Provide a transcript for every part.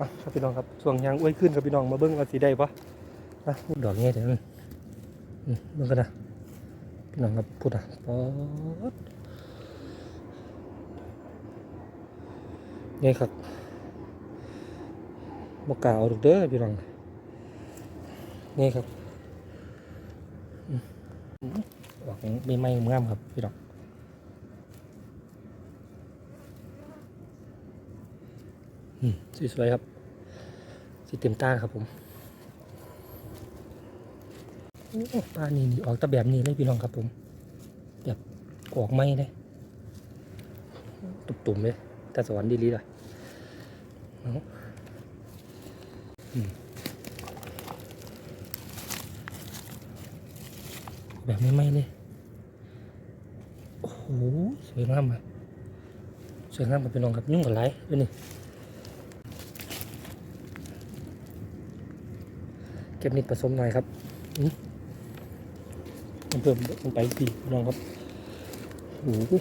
อะครับพี่น้องครับช่วงยางอ้วยขึ้นครับพี่น้องมาเบิ้งว่าสีได้ปะอะดอกเงี้ยเดี๋ยวนั้นอืมเบิ้งกันนะพี่น้องครับพูดอะป๊อดนี่ครับบกกล้าเอาดอกเด้อพี่น้องนี่ครับอืมดอกไม่ไหม้งามครับพี่น้องอืม สวยๆครับสีเต็มตาครับผมปลานี่นี่ออกตะแบบนี้เลยพี่น้องครับผม แบบออกไม้เลยตุ่มๆเลยแต่สวรรค์ดีลีเลยแบบไม่ไหมเลย โอ้โห สวยงามอะสวยงามกับพี่น้องครับ ยุ่งกับไรด้วยนี่ ก็บนิดผสมหน่อยครับอืมเพิ่มลงไปอีกทีพี่น้องครับโอ้โห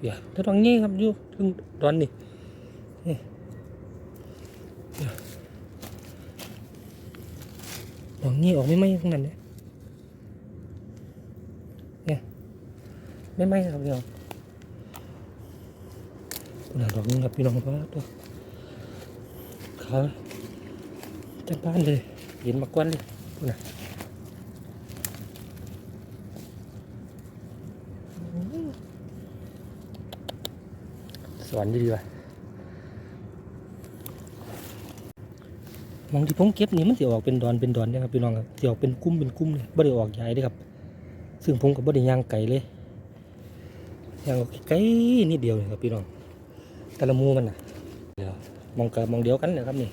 เดี๋ยวถ้าตรงนี้ครับอยู่ถึงตอนนี้นี่เดี๋ยวตรงนี้ออกไม่ไหมทั้งนั้นเนี่ยเนี่ยไม่ไหมครับพี่น้องตัวหนดอกนึงครับพี่น้องครับตัว ขาจังบ้านเลยเห็นมากวนเลยนะสวรรค์ดีว่ะมองที่ผมเก็บนี่มันสิออกเป็นดอนเป็นดอนนี่ยครับพี่น้องครับสิออกเป็นกุ้มเป็นกุ้มเลยบ่ได้ออกใหญ่เด้อครับ ซึ่งผมก็บ่ได้ย่างไก่เลยย่างออกไก่นิดเดียวเลยครับพี่น้องแต่ละมูมันนะเดี๋ยว มองกับมองเดียวกันเลยครับนี่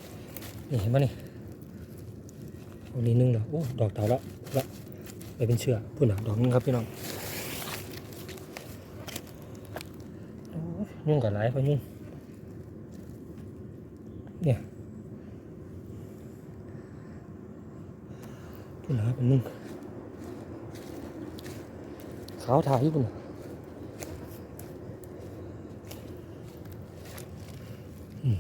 นี่เห็นปะนี่ตรงนี้นึ่งแล้วโอ้ดอกเต่าแล้วละไปเป็นเชือกพูดหนัดอกนึงครับพี่น้องยุ่งกับไรพยุ่งเนี่ยพูดหนาเป็นนึ่งขาวถ่ายอยู่ปุ่นะอืม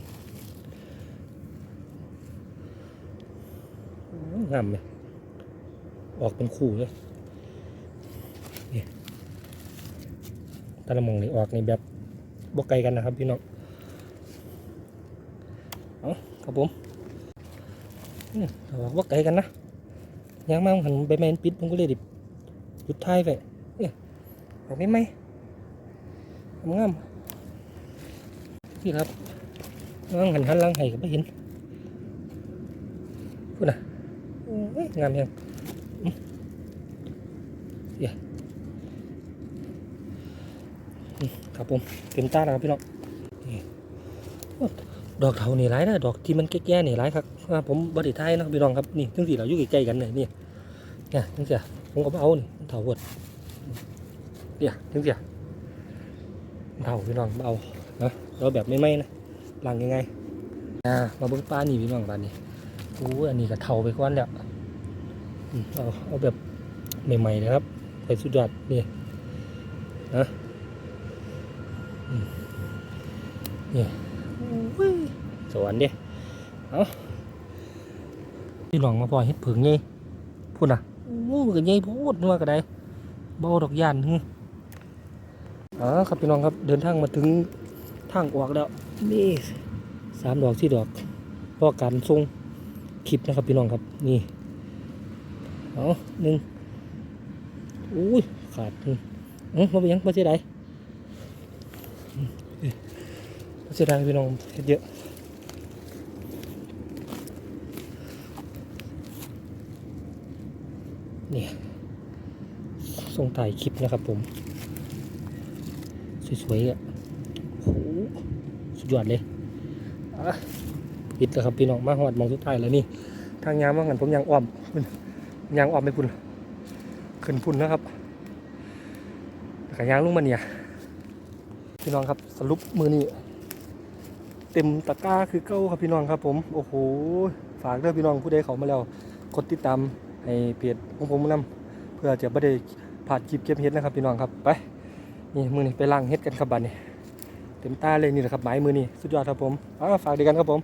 งามเลยออกเป็นคู่เลยนี่ตะละมองนี่ออกในแบบบกไกลกันนะครับพี่น้องเอาครับผมอืมออกบกไกลกันนะยางมาหันไปแมนปิดผมก็เลยดิหยุดท้ายไปเนี่ยออกไม่ไหมงามนี่ครับงามหันหันหลังให้ก็ไม่เห็นพูดนะ งามยังเดี๋ยวอืมครับผมเต็มตาแล้วครับพี่น้องดอกเถานี่หลายนะดอกที่มันแก่ๆนี่หลายครับว่าผมบริไทยนะพี่น้องครับนี่ทั้งสี่เราอยู่ใกล้ๆกันเลยนี่เนี่ยทั้งเสียผมก็บ่เอานี่เถาหดเนี่ยทั้งเสียเถาพี่น้องเอานะเราแบบไม่ไหมนะหล้างยังไงอ่ามาเบิ้งปลานี่พี่น้องปลานี่โอ้อันนี้ก็เท่าไปก่อนแล้ว เอาเอาแบบใหม่ๆนะครับใส่สุดยอดนี่นะอืมนี่โอ้ยสวรรค์ดิเอาพี่หลองมาพอเฮ็ดผึ่งไงพูดนะโอ้ยก็ไงพูดนัวก็ได้เบาดอกยานฮึอ๋อครับพี่น้องครับเดินทางมาถึงทางออกแล้วนี่สามดอกสี่ดอกพราะการทรงคลิปนะครับพี่น้องครับนี่ เอาหนึ่งอุ้ยขาดเอ้ยมาเป็นยังมาเสียดายอืมเอ้ยมาเสียดายพี่น้องเฮ็ดเยอะนี่ส่งถ่ายคลิปนะครับผม สวยๆอะโหสุดยอดเลยอะปิดแล้วครับพี่น้องมาหอดมองสุดท้ายแล้วนี่ ทางยางมาหันผมยางอ้อม ยางออมไปพุ่นขึ้นพุ่นนะครับแล้วก็ยางลุงมาเนี่ยพี่น้องครับสรุปมือนี้เต็มตะกร้าคือเก้าครับพี่น้องครับ ผมโอ้โหฝากเด้อพี่น้องผู้ใดเขามาแล้วกดติดตามให้เพจของผมนำเพื่อจะไม่ได้ผ่านคลิปเก็บเฮ็ดนะครับพี่น้องครับไปนี่มือนี้ไปล้างเฮ็ดกันครับบัดนี้เต็มตาเลยนี่แหละครับไม้มือนี่สุดยอดครับผมอ้าฝากดีกันครับผม